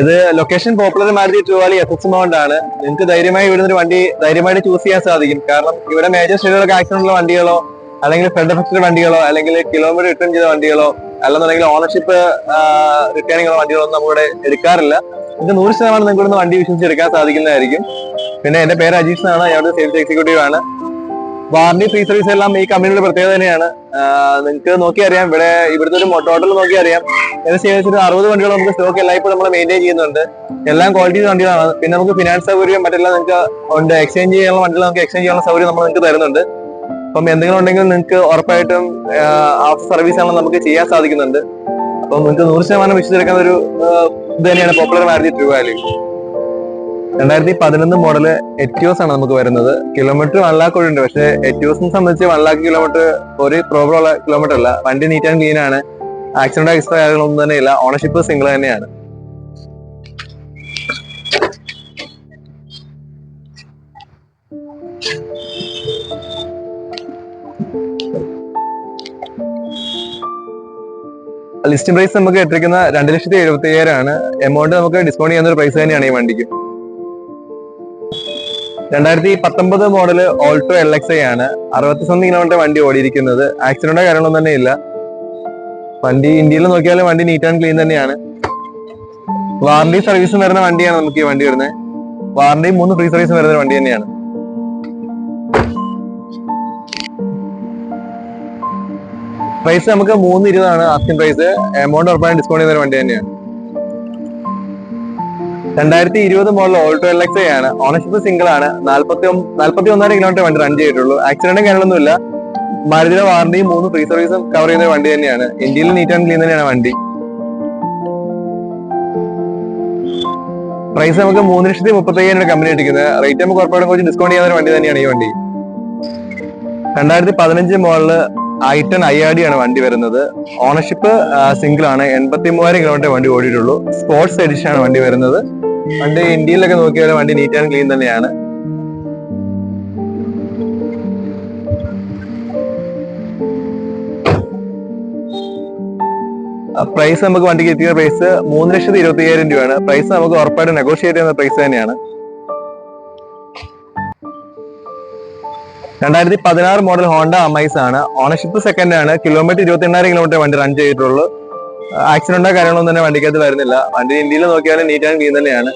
ഇത് location popular Maruti true value S S mount ആണ് നിങ്ങൾക്ക് ധൈര്യമായി ഇവിടുന്ന് ഒരു വണ്ടി ധൈര്യമായിട്ട് ചൂസ് ചെയ്യാൻ സാധിക്കും. കാരണം ഇവിടെ മേജർ സ്റ്റേഡിലൊക്കെ ആക്സിഡന്റ് ഉള്ള വണ്ടികളോ അല്ലെങ്കിൽ ഫ്രണ്ട് എഫക്റ്റഡ് വണ്ടികളോ അല്ലെങ്കിൽ കിലോമീറ്റർ റിട്ടേൺ ചെയ്ത വണ്ടികളോ അല്ലെന്നുണ്ടെങ്കിൽ ഓണർഷിപ്പ് റിട്ടേണിംഗ് ഉള്ള വണ്ടികളോ ഒന്നും നമ്മുടെ എടുക്കാറില്ല. നിങ്ങൾക്ക് നൂറ് ശതമാനം നിങ്ങൾക്ക് വണ്ടി വിശ്വസിച്ച് എടുക്കാൻ സാധിക്കുന്നതായിരിക്കും. പിന്നെ എന്റെ പേര് അജീഷ് എന്നാണ്. ഞാൻ സെയിൽസ് എക്സിക്യൂട്ടീവ് ആണ്. വാറണ്ടി ത്രീ സർവീസ് എല്ലാം ഈ കമ്പനിയുടെ പ്രത്യേകത തന്നെയാണ്. നിങ്ങൾക്ക് നോക്കി അറിയാം ഇവിടെ ഇവിടുത്തെ ഒരു ടോട്ടൽ നോക്കി അറിയാം. ഏകദേശം ഏകദേശം അറുപത് വണ്ടികൾ നമുക്ക് സ്റ്റോക്ക് എല്ലായ്പ്പോഴും നമ്മൾ മെയിന്റെയിൻ ചെയ്യുന്നുണ്ട്. എല്ലാം ക്വാളിറ്റി വണ്ടികളാണ്. പിന്നെ നമുക്ക് ഫിനാൻസ് സൗകര്യം മറ്റെല്ലാം നിങ്ങൾക്ക് ഉണ്ട്. എക്സ്ചേഞ്ച് ചെയ്യാനുള്ള വണ്ടികൾ നമുക്ക് എക്സ്ചേഞ്ച് ചെയ്യാനുള്ള സൗകര്യം നമ്മൾ നിങ്ങൾക്ക് തരുന്നുണ്ട്. അപ്പം എന്തെങ്കിലും ഉണ്ടെങ്കിലും നിങ്ങൾക്ക് ഉറപ്പായിട്ടും ആഫ്റ്റർ സർവീസ് ആണ് നമുക്ക് ചെയ്യാൻ സാധിക്കുന്നുണ്ട്. അപ്പം നിങ്ങൾക്ക് നൂറ് ശതമാനം വിശ്വസിച്ചെടുക്കുന്ന ഒരു ആ, ഇത് തന്നെയാണ് പോപ്പുലർ മാരുതി ട്രൂ വാല്യൂ രണ്ടായിരത്തി പതിനൊന്ന് മോഡൽ എറ്റിയോസ് ആണ് നമുക്ക് വരുന്നത്. കിലോമീറ്റർ വൺ ലാക്ക് ഉണ്ട് പക്ഷേ എറ്റിയോസിനെ സംബന്ധിച്ച് വൺ ലാക്ക് കിലോമീറ്റർ ഒരു പ്രോബ്ലം ഉള്ള കിലോമീറ്റർ അല്ല. വണ്ടി നീറ്റ് ആൻഡ് ക്ലീൻ ആണ്. ആക്സിഡന്റ് എക്സ്ട്രാ കാര്യങ്ങളൊന്നും തന്നെ ഇല്ല. ഓണർഷിപ്പ് സിംഗിൾ തന്നെയാണ്. ലിസ്റ്റ് പ്രൈസ് നമുക്ക് എത്തിക്കുന്ന രണ്ട് ലക്ഷത്തി എഴുപത്തി അയ്യായിരം ആണ് എമൗണ്ട് നമുക്ക് ഡിസ്കൗണ്ട് ചെയ്യുന്ന ഒരു പ്രൈസ് തന്നെയാണ് ഈ വണ്ടിക്ക്. രണ്ടായിരത്തി പത്തൊമ്പത് model Alto L X I ആണ്. അറുപത്തി സ്വന്തം കിലോമീറ്റർ വണ്ടി ഓടിയിരിക്കുന്നത്. ആക്സിഡന്റോ കാര്യങ്ങളൊന്നും തന്നെ ഇല്ല. വണ്ടി ഇന്ത്യയിൽ നോക്കിയാലും വണ്ടി നീറ്റ് ആൻഡ് ക്ലീൻ തന്നെയാണ്. വാറണ്ടി സർവീസും വരുന്ന വണ്ടിയാണ് നമുക്ക് ഈ വണ്ടി വരുന്നത്. വാറണ്ടി മൂന്ന് ഫ്രീ സർവീസും വരുന്ന വണ്ടി തന്നെയാണ്. പ്രൈസ് നമുക്ക് മൂന്ന് ഇരുപതാണ്. ആസ്കിൻ പ്രൈസ് എമൗണ്ട് ഉറപ്പായും ഡിസ്കൗണ്ട് ചെയ്യുന്ന വണ്ടി തന്നെയാണ്. രണ്ടായിരത്തി ഇരുപത് മോഡൽ ഓൾട്ടോ എൽ എക്സ് ആണ്. ഓണർഷിപ്പ് സിംഗിൾ ആണ്. നാൽപ്പത്തി നാല്പത്തി ഒന്നര കിലോമീറ്റർ വണ്ടി റൺ ചെയ്തിട്ടുള്ളൂ. ആക്സിഡന്റും കാര്യങ്ങളൊന്നുമില്ല മാരുതിയുടെ വാറണ്ടിയും മൂന്ന് ഫ്രീ സർവീസും കവർ ചെയ്യുന്ന വണ്ടി തന്നെയാണ്. ഇന്ത്യയിൽ നീറ്റ് ആൻഡ് ക്ലീൻ തന്നെയാണ് വണ്ടി. പ്രൈസ് നമുക്ക് മൂന്ന് ലക്ഷത്തി മുപ്പത്തി അയ്യായിരം കമ്പനി ഇട്ടിരിക്കുന്നത് റേറ്റ് നമുക്ക് ഉറപ്പായിട്ടും കുറച്ച് ഡിസ്കൗണ്ട് ഒരു വണ്ടി തന്നെയാണ് ഈ വണ്ടി. രണ്ടായിരത്തി പതിനഞ്ച് മോഡൽ ഐറ്റൺ ഐ ആർ ഡി ആണ് വണ്ടി വരുന്നത്. ഓണർഷിപ്പ് സിംഗിൾ ആണ്. എൺപത്തി മൂവായിരം കിലോമീറ്റർ വണ്ടി ഓടിയിട്ടുള്ളൂ. സ്പോർട്സ് എഡിഷൻ ആണ് വണ്ടി വരുന്നത്. വണ്ടി ഇന്ത്യയിലൊക്കെ നോക്കിയാൽ വണ്ടി നീറ്റ് ആൻഡ് ക്ലീൻ തന്നെയാണ്. പ്രൈസ് നമുക്ക് വണ്ടിക്ക് എത്തിയ പ്രൈസ് മൂന്ന് ലക്ഷത്തി ഇരുപത്തി അയ്യായിരം രൂപയാണ്. പ്രൈസ് നമുക്ക് ഉറപ്പായിട്ട് നെഗോഷിയേറ്റ് ചെയ്യുന്ന പ്രൈസ് തന്നെയാണ്. രണ്ടായിരത്തി പതിനാറ് മോഡൽ ഹോണ്ട അമൈസ് ആണ്. ഓണർഷിപ്പ് സെക്കൻഡ് ആണ്. കിലോമീറ്റർ ഇരുപത്തി എണ്ണായിരം കിലോമീറ്റർ വണ്ടി റൺ ചെയ്തിട്ടുള്ളൂ. ആക്സിഡന്റോ കാര്യങ്ങളൊന്നും തന്നെ വണ്ടിക്കകത്ത് വരുന്നില്ല. വണ്ടി ഇന്ത്യയിൽ നോക്കിയാലും നീറ്റ് ആൻഡ് ക്ലീൻ തന്നെയാണ്.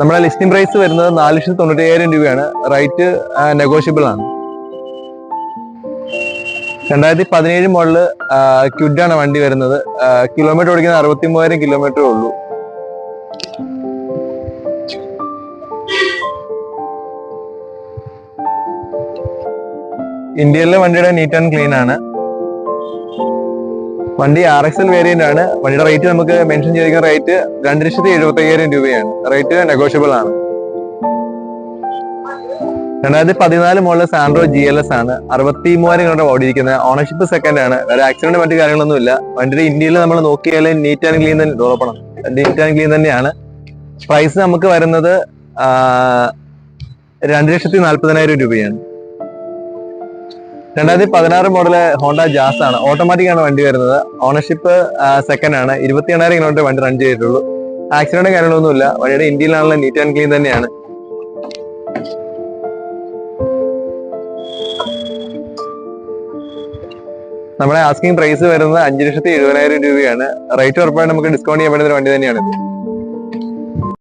നമ്മുടെ ലിസ്റ്റിംഗ് പ്രൈസ് വരുന്നത് നാല് ലക്ഷത്തി തൊണ്ണൂറ്റി അയ്യായിരം രൂപയാണ് റൈറ്റ് നെഗോഷ്യബിൾ ആണ് രണ്ടായിരത്തി പതിനേഴ് മോഡൽ ക്യുഡാണ് വണ്ടി വരുന്നത്. കിലോമീറ്റർ ഓടിക്കുന്നത് അറുപത്തി മൂവായിരം കിലോമീറ്ററേ ഉള്ളൂ. ഇന്ത്യയിലെ വണ്ടിയുടെ നീറ്റ് ആൻഡ് ക്ലീൻ ആണ്. വണ്ടി ആർ എക്സ് എൽ വേരിയന്റ് ആണ്. വണ്ടിയുടെ റേറ്റ് നമുക്ക് മെൻഷൻ ചെയ്തിരിക്കുന്ന റേറ്റ് രണ്ട് ലക്ഷത്തി എഴുപത്തി അയ്യായിരം രൂപയാണ്. റേറ്റ് നെഗോഷ്യബിൾ ആണ്. രണ്ടായിരത്തി പതിനാല് model Santro G L S ആണ്. അറുപത്തി മൂവായിരം കിലോമീറ്റർ ഓടിയിരിക്കുന്നത്. ഓണർഷിപ്പ് സെക്കൻഡ് ആണ്. വേറെ ആക്സിഡന്റ് മറ്റു കാര്യങ്ങളൊന്നും ഇല്ല വണ്ടിയുടെ ഇന്ത്യയിൽ നമ്മൾ നോക്കിയാൽ നീറ്റ് ആൻഡ് ക്ലീൻ തന്നെ ഉറപ്പണം. നീറ്റ് ആൻഡ് ക്ലീൻ തന്നെയാണ്. പ്രൈസ് നമുക്ക് വരുന്നത് രണ്ട് ലക്ഷത്തി നാൽപ്പതിനായിരം രൂപയാണ്. രണ്ടായിരത്തി പതിനാറ് മോഡൽ ഹോണ്ട ജാസ് ആണ്. ഓട്ടോമാറ്റിക് ആണ് വണ്ടി വരുന്നത്. ഓണർഷിപ്പ് സെക്കൻഡ് ആണ്. ഇരുപത്തി എണ്ണായിരം കിലോമീറ്റർ വണ്ടി റൺ ചെയ്തിട്ടുള്ളൂ. ആക്സിഡന്റ് കാര്യങ്ങളൊന്നുമില്ല വണ്ടിയുടെ ഇന്ത്യയിലാണല്ലോ നീറ്റ് ആൻഡ് ക്ലീൻ തന്നെയാണ്. നമ്മുടെ ആസ്കിംഗ് പ്രൈസ് വരുന്നത് അഞ്ച് ലക്ഷത്തി എഴുപതിനായിരം രൂപയാണ്. റേറ്റ് ഉറപ്പായിട്ട് നമുക്ക് ഡിസ്കൗണ്ട് ചെയ്യാൻ പറ്റുന്ന ഒരു വണ്ടി തന്നെയാണ്